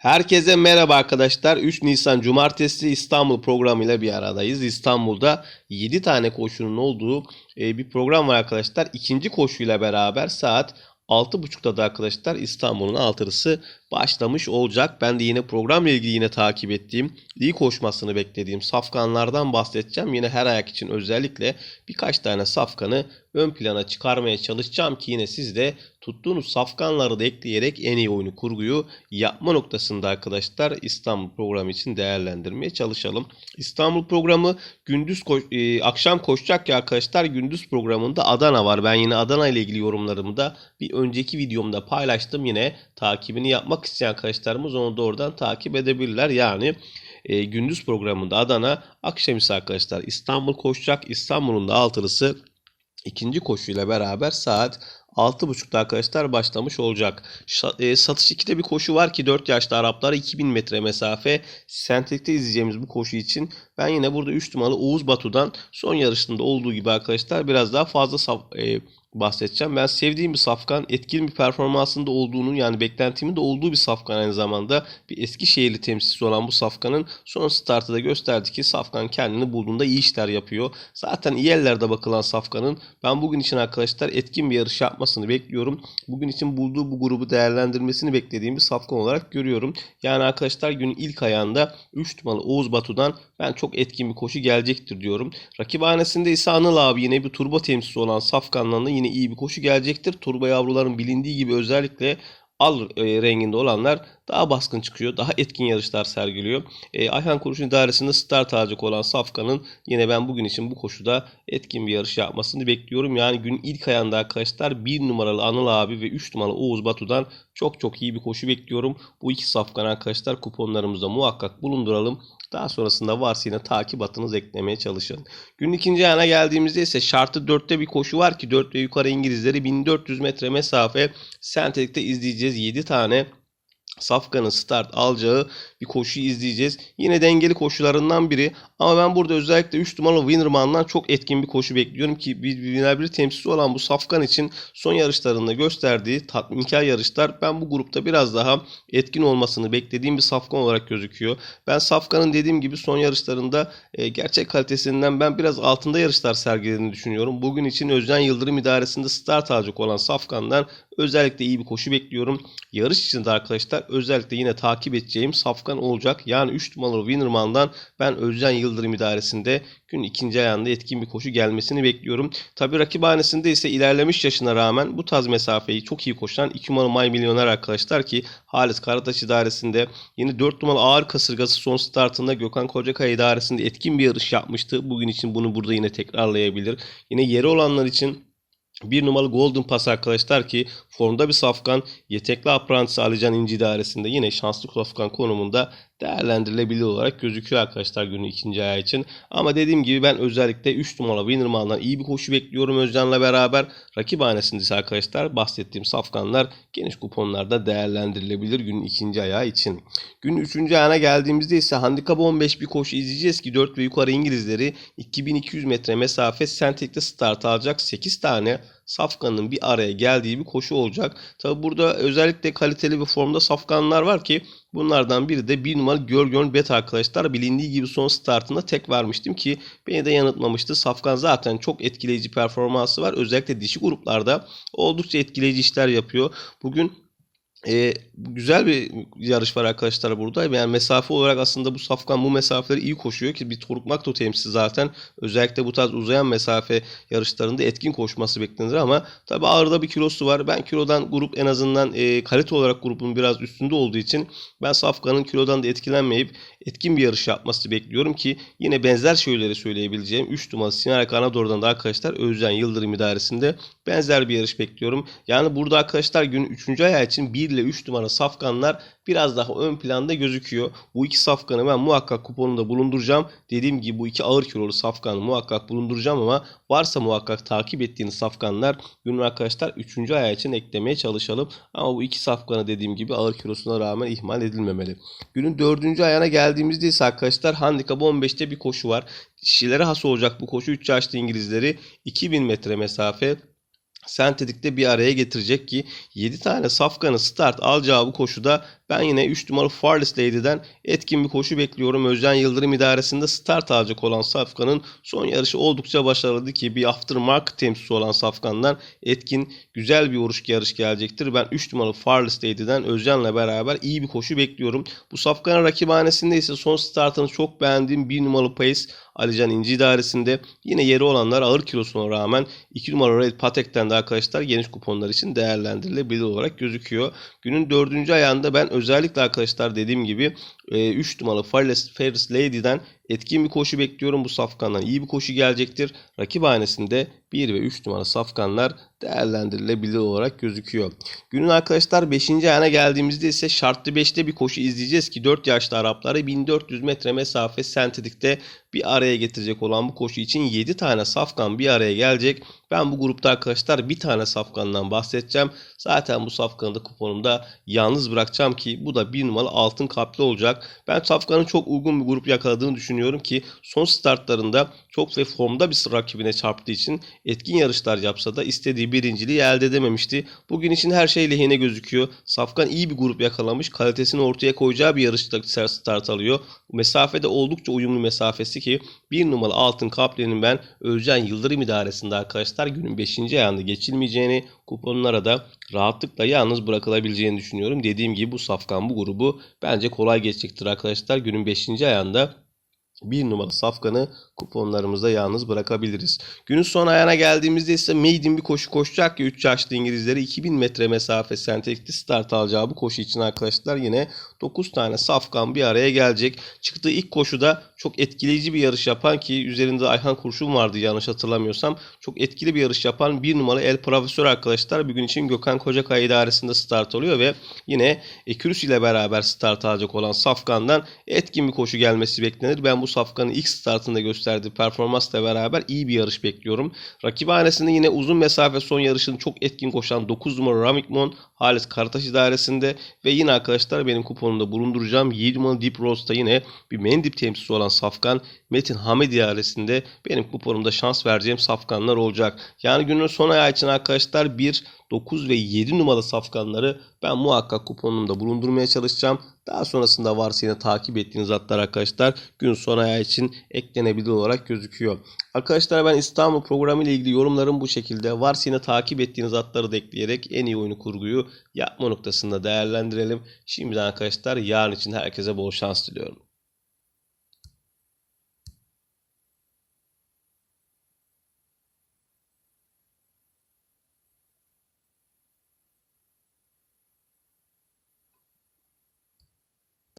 Herkese merhaba arkadaşlar. 3 Nisan Cumartesi İstanbul programıyla bir aradayız. İstanbul'da 7 tane koşunun olduğu e, bir program var arkadaşlar. İkinci koşuyla beraber saat 6.30'da da arkadaşlar İstanbul'un altılısı başlamış olacak. Ben de yine programla ilgili yine takip ettiğim, iyi koşmasını beklediğim safkanlardan bahsedeceğim. Yine her ayak için özellikle birkaç tane safkanı ön plana çıkarmaya çalışacağım ki yine siz de tuttuğunuz safkanları da ekleyerek en iyi oyunu kurguyu yapma noktasında arkadaşlar İstanbul programı için değerlendirmeye çalışalım. İstanbul programı gündüz koş- e, akşam koşacak ya arkadaşlar gündüz programında Adana var. Ben yine Adana ile ilgili yorumlarımı da bir önceki videomda paylaştım. Yine takibini yapmak isteyen arkadaşlarımız onu da oradan takip edebilirler. Yani e, gündüz programında Adana, akşam ise arkadaşlar İstanbul koşacak. İstanbul'un da altılısı ikinci koşuyla beraber saat 6.30'da arkadaşlar başlamış olacak. E, satış 2'de bir koşu var ki 4 yaşlı Araplara 2000 metre mesafe sentetikte izleyeceğimiz bu koşu için ben yine burada 3 numaralı Oğuz Batu'dan son yarışında olduğu gibi arkadaşlar biraz daha fazla e, bahsedeceğim. Ben sevdiğim bir safkan, etkili bir performansında olduğunu yani beklentimin de olduğu bir safkan aynı zamanda bir Eskişehirli temsilcisi olan bu safkanın son startı da gösterdi ki safkan kendini bulduğunda iyi işler yapıyor. Zaten iyi ellerde bakılan safkanın ben bugün için arkadaşlar etkin bir yarış yapmasını bekliyorum. Bugün için bulduğu bu grubu değerlendirmesini beklediğim bir safkan olarak görüyorum. Yani arkadaşlar günün ilk ayağında 3 numaralı Oğuz Batu'dan ben çok etkin bir koşu gelecektir diyorum. Rakiphanesinde ise Anıl abi yine bir turbo temsilcisi olan Safkan'dan da yine iyi bir koşu gelecektir. Turbo yavruların bilindiği gibi özellikle al e, renginde olanlar daha baskın çıkıyor. Daha etkin yarışlar sergiliyor. E, Ayhan Kuruş'un idaresinde start alacak olan Safkan'ın yine ben bugün için bu koşuda etkin bir yarış yapmasını bekliyorum. Yani gün ilk ayağında arkadaşlar 1 numaralı Anıl abi ve 3 numaralı Oğuz Batu'dan çok çok iyi bir koşu bekliyorum. Bu iki Safkan arkadaşlar kuponlarımızda muhakkak bulunduralım. Daha sonrasında varsa yine takip atınız eklemeye çalışın. Günün ikinci ayağına geldiğimizde ise şartı 4'te bir koşu var ki 4 ve yukarı İngilizleri 1400 metre mesafe sentetikte izleyeceğiz. 7 tane Safkan'ın start alacağı bir koşu izleyeceğiz. Yine dengeli koşularından biri. Ama ben burada özellikle 3 numaralı Winnerman'dan çok etkin bir koşu bekliyorum ki bir bir temsilcisi olan bu Safkan için son yarışlarında gösterdiği tatminkar yarışlar ben bu grupta biraz daha etkin olmasını beklediğim bir Safkan olarak gözüküyor. Ben Safkan'ın dediğim gibi son yarışlarında e, gerçek kalitesinden ben biraz altında yarışlar sergilediğini düşünüyorum. Bugün için Özcan Yıldırım idaresinde start alacak olan Safkan'dan özellikle iyi bir koşu bekliyorum. Yarış içinde arkadaşlar özellikle yine takip edeceğim Safkan olacak. Yani 3 numaralı Winnerman'dan ben Özcan Yıldırım idaresinde gün ikinci ayağında etkin bir koşu gelmesini bekliyorum. Tabi rakiphanesinde ise ilerlemiş yaşına rağmen bu tarz mesafeyi çok iyi koşan 2 numaralı May Milyoner arkadaşlar ki Halis Karataş idaresinde yeni 4 numaralı ağır kasırgası son startında Gökhan Kocakaya idaresinde etkin bir yarış yapmıştı. Bugün için bunu burada yine tekrarlayabilir. Yine yeri olanlar için bir numaralı Golden Pass arkadaşlar ki formda bir safkan yetekli aprantisi Alican İnci idaresinde yine şanslı safkan konumunda değerlendirilebilir olarak gözüküyor arkadaşlar günün ikinci ayağı için. Ama dediğim gibi ben özellikle 3 numaralı Winnerman'dan iyi bir koşu bekliyorum Özcan'la beraber. Rakiphanesinde ise arkadaşlar bahsettiğim safkanlar geniş kuponlarda değerlendirilebilir günün ikinci ayağı için. Günün üçüncü ayağına geldiğimizde ise handikap 15 bir koşu izleyeceğiz ki 4 ve yukarı İngilizleri 2200 metre mesafe sentetikte start alacak 8 tane Safkan'ın bir araya geldiği bir koşu olacak. Tabi burada özellikle kaliteli bir formda Safkanlar var ki bunlardan biri de bir numaralı Görgön Bet arkadaşlar. Bilindiği gibi son startında tek vermiştim ki beni de yanıltmamıştı. Safkan zaten çok etkileyici performansı var. Özellikle dişi gruplarda oldukça etkileyici işler yapıyor. Bugün e, güzel bir yarış var arkadaşlar burada. Yani mesafe olarak aslında bu Safkan bu mesafeleri iyi koşuyor ki bir Toruk Makto temsilcisi zaten. Özellikle bu tarz uzayan mesafe yarışlarında etkin koşması beklenir ama tabi ağırda bir kilosu var. Ben kilodan grup en azından e, kalite olarak grubun biraz üstünde olduğu için ben Safkan'ın kilodan da etkilenmeyip etkin bir yarış yapması bekliyorum ki yine benzer şeyleri söyleyebileceğim 3 numaralı Sinan Kanador'dan da arkadaşlar Özcan Yıldırım idaresinde benzer bir yarış bekliyorum. Yani burada arkadaşlar günün 3. ayağı için 1 ile 3 numara safkanlar biraz daha ön planda gözüküyor. Bu iki safkanı ben muhakkak kuponunda bulunduracağım. Dediğim gibi bu iki ağır kilolu safkanı muhakkak bulunduracağım ama varsa muhakkak takip ettiğiniz safkanlar günün arkadaşlar 3. ayağı için eklemeye çalışalım. Ama bu iki safkanı dediğim gibi ağır kilosuna rağmen ihmal edilmemeli. Günün 4. ayağına geldiğimizde ise arkadaşlar handikap 15'te bir koşu var. Dişilere has olacak bu koşu 3 yaşlı İngilizleri 2000 metre mesafe sentetikte bir araya getirecek ki 7 tane safkanın start alacağı bu koşuda Ben yine 3 numaralı Farless Lady'den etkin bir koşu bekliyorum. Özcan Yıldırım idaresinde start alacak olan Safkan'ın son yarışı oldukça başarılıydı ki bir aftermarket temsilcisi olan Safkan'dan etkin güzel bir vuruş yarış gelecektir. Ben 3 numaralı Farless Lady'den Özcan'la beraber iyi bir koşu bekliyorum. Bu Safkan'ın rakibhanesinde ise son startını çok beğendiğim 1 numaralı Pace Alican İnci idaresinde yine yeri olanlar ağır kilosuna rağmen 2 numaralı Red Patek'ten de arkadaşlar geniş kuponlar için değerlendirilebilir olarak gözüküyor. Günün dördüncü ayağında ben özellikle arkadaşlar dediğim gibi 3 numaralı Fearless, Fearless Lady'den etkin bir koşu bekliyorum. Bu safkandan iyi bir koşu gelecektir. Rakip hanesinde 1 ve 3 numara safkanlar değerlendirilebilir olarak gözüküyor. Günün arkadaşlar 5. ayağına geldiğimizde ise şartlı 5'te bir koşu izleyeceğiz ki 4 yaşlı Arapları 1400 metre mesafe sentetikte bir araya getirecek olan bu koşu için 7 tane safkan bir araya gelecek. Ben bu grupta arkadaşlar bir tane safkandan bahsedeceğim. Zaten bu safkanı da kuponumda yalnız bırakacağım ki bu da bir numaralı altın kaplı olacak. Ben safkanın çok uygun bir grup yakaladığını düşünüyorum ki son startlarında çok ve formda bir rakibine çarptığı için etkin yarışlar yapsa da istediği birinciliği elde edememişti. Bugün için her şey lehine gözüküyor. Safkan iyi bir grup yakalamış. Kalitesini ortaya koyacağı bir yarışta start alıyor. Mesafede oldukça uyumlu mesafesi ki bir numaralı altın kaplenin ben Özcan Yıldırım idaresinde arkadaşlar günün 5. ayağında geçilmeyeceğini kuponlara da rahatlıkla yalnız bırakılabileceğini düşünüyorum. Dediğim gibi bu safkan bu grubu bence kolay geçecektir arkadaşlar. Günün 5. ayağında bir numaralı safkanı kuponlarımızda yalnız bırakabiliriz. Günün son ayağına geldiğimizde ise Maiden bir koşu koşacak ki 3 yaşlı İngilizleri 2000 metre mesafe sentetikli start alacağı bu koşu için arkadaşlar yine 9 tane safkan bir araya gelecek. Çıktığı ilk koşuda çok etkileyici bir yarış yapan ki üzerinde Ayhan Kurşun vardı yanlış hatırlamıyorsam. Çok etkili bir yarış yapan bir numaralı El Profesör arkadaşlar bugün için Gökhan Kocakay idaresinde start alıyor ve yine Ekürüs ile beraber start alacak olan Safkan'dan etkin bir koşu gelmesi beklenir. Ben bu Safkan'ın ilk startında gösterdiği performansla beraber iyi bir yarış bekliyorum. Rakibhanesinde yine uzun mesafe son yarışını çok etkin koşan 9 numara Ramikmon Halis Karataş idaresinde ve yine arkadaşlar benim kuponumda bulunduracağım 7 numaralı Deep Rose'da yine bir Mendip temsilcisi olan Safkan Metin Hamed idaresinde benim kuponumda şans vereceğim safkanlar olacak. Yani günün son ayağı için arkadaşlar 1, 9 ve 7 numaralı safkanları ben muhakkak kuponumda bulundurmaya çalışacağım. Daha sonrasında varsa yine takip ettiğiniz atlar arkadaşlar gün son ayağı için eklenebilir olarak gözüküyor. Arkadaşlar ben İstanbul programı ile ilgili yorumlarım bu şekilde. Varsa yine takip ettiğiniz atları da ekleyerek en iyi oyunu kurguyu yapma noktasında değerlendirelim. Şimdiden arkadaşlar yarın için herkese bol şans diliyorum.